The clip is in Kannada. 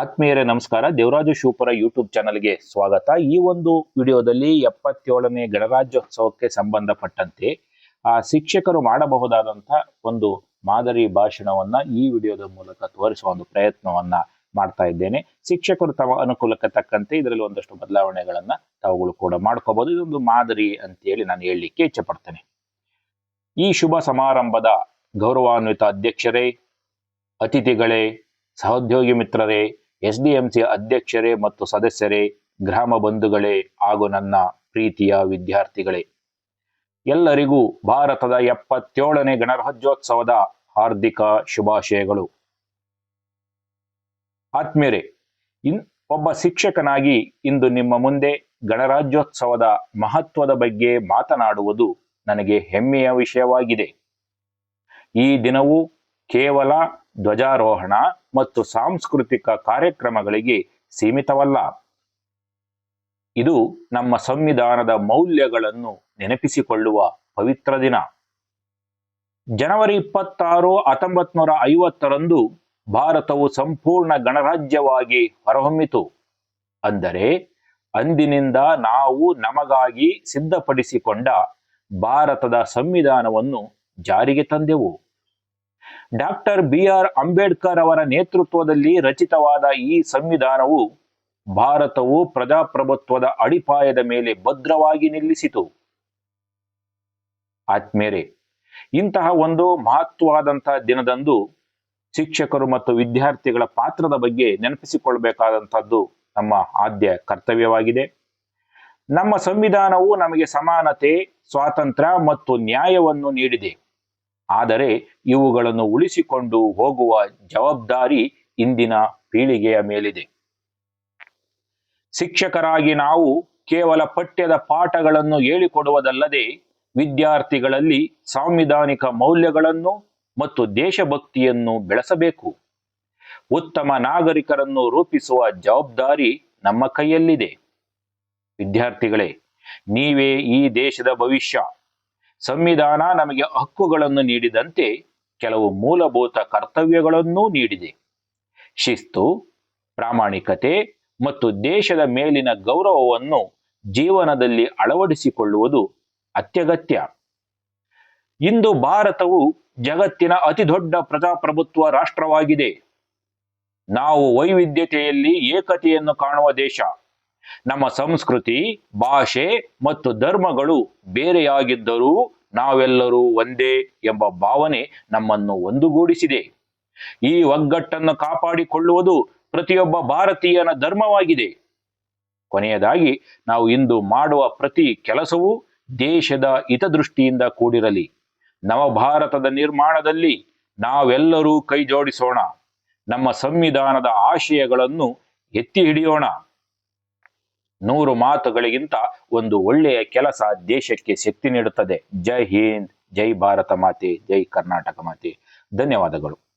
ಆತ್ಮೀಯರೇ ನಮಸ್ಕಾರ. ದೇವರಾಜು ಶಿವಪುರ ಯೂಟ್ಯೂಬ್ ಚಾನಲ್ಗೆ ಸ್ವಾಗತ. ಈ ಒಂದು ವಿಡಿಯೋದಲ್ಲಿ ಎಪ್ಪತ್ತೇಳನೇ ಗಣರಾಜ್ಯೋತ್ಸವಕ್ಕೆ ಸಂಬಂಧಪಟ್ಟಂತೆ, ಆ, ಶಿಕ್ಷಕರು ಮಾಡಬಹುದಾದಂತ ಒಂದು ಮಾದರಿ ಭಾಷಣವನ್ನ ಈ ವಿಡಿಯೋದ ಮೂಲಕ ತೋರಿಸುವ ಒಂದು ಪ್ರಯತ್ನವನ್ನ ಮಾಡ್ತಾ ಇದ್ದೇನೆ. ಶಿಕ್ಷಕರು ತಮ್ಮ ಅನುಕೂಲಕ್ಕೆ ತಕ್ಕಂತೆ ಇದರಲ್ಲಿ ಒಂದಷ್ಟು ಬದಲಾವಣೆಗಳನ್ನ ತಾವುಗಳು ಕೂಡ ಮಾಡ್ಕೋಬಹುದು. ಇದೊಂದು ಮಾದರಿ ಅಂತೇಳಿ ನಾನು ಹೇಳಲಿಕ್ಕೆ ಇಚ್ಛೆ ಪಡ್ತೇನೆ ಈ ಶುಭ ಸಮಾರಂಭದ ಗೌರವಾನ್ವಿತ ಅಧ್ಯಕ್ಷರೇ, ಅತಿಥಿಗಳೇ, ಸಹೋದ್ಯೋಗಿ ಮಿತ್ರರೇ ಎಸ್ ಡಿ ಎಂ ಸಿ ಅಧ್ಯಕ್ಷರೇ ಮತ್ತು ಸದಸ್ಯರೇ, ಗ್ರಾಮ ಬಂಧುಗಳೇ ಹಾಗೂ ನನ್ನ ಪ್ರೀತಿಯ ವಿದ್ಯಾರ್ಥಿಗಳೇ. ಎಲ್ಲರಿಗೂ ಭಾರತದ ಎಪ್ಪತ್ತೇಳನೇ ಗಣರಾಜ್ಯೋತ್ಸವದ ಹಾರ್ದಿಕ ಶುಭಾಶಯಗಳು. ಆತ್ಮೀಯರೇ, ಇನ್ ಒಬ್ಬ ಶಿಕ್ಷಕನಾಗಿ ಇಂದು ನಿಮ್ಮ ಮುಂದೆ ಗಣರಾಜ್ಯೋತ್ಸವದ ಮಹತ್ವದ ಬಗ್ಗೆ ಮಾತನಾಡುವುದು ನನಗೆ ಹೆಮ್ಮೆಯ ವಿಷಯವಾಗಿದೆ. ಈ ದಿನವು ಕೇವಲ ಧ್ವಜಾರೋಹಣ ಮತ್ತು ಸಾಂಸ್ಕೃತಿಕ ಕಾರ್ಯಕ್ರಮಗಳಿಗೆ ಸೀಮಿತವಲ್ಲ. ಇದು ನಮ್ಮ ಸಂವಿಧಾನದ ಮೌಲ್ಯಗಳನ್ನು ನೆನಪಿಸಿಕೊಳ್ಳುವ ಪವಿತ್ರ ದಿನ. ಜನವರಿ ಇಪ್ಪತ್ತಾರು ಹತ್ತೊಂಬತ್ ನೂರ ಐವತ್ತರಂದು ಭಾರತವು ಸಂಪೂರ್ಣ ಗಣರಾಜ್ಯವಾಗಿ ಹೊರಹೊಮ್ಮಿತು. ಅಂದರೆ ಅಂದಿನಿಂದ ನಾವು ನಮಗಾಗಿ ಸಿದ್ಧಪಡಿಸಿಕೊಂಡ ಭಾರತದ ಸಂವಿಧಾನವನ್ನು ಜಾರಿಗೆ ತಂದೆವು. ಡಾಕ್ಟರ್ ಬಿ ಆರ್ ಅಂಬೇಡ್ಕರ್ ಅವರ ನೇತೃತ್ವದಲ್ಲಿ ರಚಿತವಾದ ಈ ಸಂವಿಧಾನವು ಭಾರತವು ಪ್ರಜಾಪ್ರಭುತ್ವದ ಅಡಿಪಾಯದ ಮೇಲೆ ಭದ್ರವಾಗಿ ನಿಲ್ಲಿಸಿತು. ಆತ್ಮೇರೆ ಇಂತಹ ಒಂದು ಮಹತ್ವವಾದಂತಹ ದಿನದಂದು ಶಿಕ್ಷಕರು ಮತ್ತು ವಿದ್ಯಾರ್ಥಿಗಳ ಪಾತ್ರದ ಬಗ್ಗೆ ನೆನಪಿಸಿಕೊಳ್ಳಬೇಕಾದಂಥದ್ದು ನಮ್ಮ ಆದ್ಯ ಕರ್ತವ್ಯವಾಗಿದೆ. ನಮ್ಮ ಸಂವಿಧಾನವು ನಮಗೆ ಸಮಾನತೆ, ಸ್ವಾತಂತ್ರ್ಯ ಮತ್ತು ನ್ಯಾಯವನ್ನು ನೀಡಿದೆ. ಆದರೆ ಇವುಗಳನ್ನು ಉಳಿಸಿಕೊಂಡು ಹೋಗುವ ಜವಾಬ್ದಾರಿ ಇಂದಿನ ಪೀಳಿಗೆಯ ಮೇಲಿದೆ. ಶಿಕ್ಷಕರಾಗಿ ನಾವು ಕೇವಲ ಪಠ್ಯದ ಪಾಠಗಳನ್ನು ಹೇಳಿಕೊಡುವುದಲ್ಲದೆ ವಿದ್ಯಾರ್ಥಿಗಳಲ್ಲಿ ಸಾಂವಿಧಾನಿಕ ಮೌಲ್ಯಗಳನ್ನು ಮತ್ತು ದೇಶಭಕ್ತಿಯನ್ನು ಬೆಳೆಸಬೇಕು. ಉತ್ತಮ ನಾಗರಿಕರನ್ನು ರೂಪಿಸುವ ಜವಾಬ್ದಾರಿ ನಮ್ಮ ಕೈಯಲ್ಲಿದೆ. ವಿದ್ಯಾರ್ಥಿಗಳೇ, ನೀವೇ ಈ ದೇಶದ ಭವಿಷ್ಯ. ಸಂವಿಧಾನ ನಮಗೆ ಹಕ್ಕುಗಳನ್ನು ನೀಡಿದಂತೆ ಕೆಲವು ಮೂಲಭೂತ ಕರ್ತವ್ಯಗಳನ್ನೂ ನೀಡಿದೆ. ಶಿಸ್ತು, ಪ್ರಾಮಾಣಿಕತೆ ಮತ್ತು ದೇಶದ ಮೇಲಿನ ಗೌರವವನ್ನು ಜೀವನದಲ್ಲಿ ಅಳವಡಿಸಿಕೊಳ್ಳುವುದು ಅತ್ಯಗತ್ಯ. ಇಂದು ಭಾರತವು ಜಗತ್ತಿನ ಅತಿದೊಡ್ಡ ಪ್ರಜಾಪ್ರಭುತ್ವ ರಾಷ್ಟ್ರವಾಗಿದೆ. ನಾವು ವೈವಿಧ್ಯತೆಯಲ್ಲಿ ಏಕತೆಯನ್ನು ಕಾಣುವ ದೇಶ. ನಮ್ಮ ಸಂಸ್ಕೃತಿ, ಭಾಷೆ ಮತ್ತು ಧರ್ಮಗಳು ಬೇರೆಯಾಗಿದ್ದರೂ ನಾವೆಲ್ಲರೂ ಒಂದೇ ಎಂಬ ಭಾವನೆ ನಮ್ಮನ್ನು ಒಂದುಗೂಡಿಸಿದೆ. ಈ ಒಗ್ಗಟ್ಟನ್ನು ಕಾಪಾಡಿಕೊಳ್ಳುವುದು ಪ್ರತಿಯೊಬ್ಬ ಭಾರತೀಯನ ಧರ್ಮವಾಗಿದೆ. ಕೊನೆಯದಾಗಿ, ನಾವು ಇಂದು ಮಾಡುವ ಪ್ರತಿ ಕೆಲಸವೂ ದೇಶದ ಹಿತದೃಷ್ಟಿಯಿಂದ ಕೂಡಿರಲಿ. ನವಭಾರತದ ನಿರ್ಮಾಣದಲ್ಲಿ ನಾವೆಲ್ಲರೂ ಕೈ ಜೋಡಿಸೋಣ ನಮ್ಮ ಸಂವಿಧಾನದ ಆಶಯಗಳನ್ನು ಎತ್ತಿ ಹಿಡಿಯೋಣ. ನೂರು ಮಾತುಗಳಿಗಿಂತ ಒಂದು ಒಳ್ಳೆಯ ಕೆಲಸ ದೇಶಕ್ಕೆ ಶಕ್ತಿ ನೀಡುತ್ತದೆ. ಜೈ ಹಿಂದ್, ಜೈ ಭಾರತ ಮಾತೆ, ಜೈ ಕರ್ನಾಟಕ ಮಾತೆ. ಧನ್ಯವಾದಗಳು.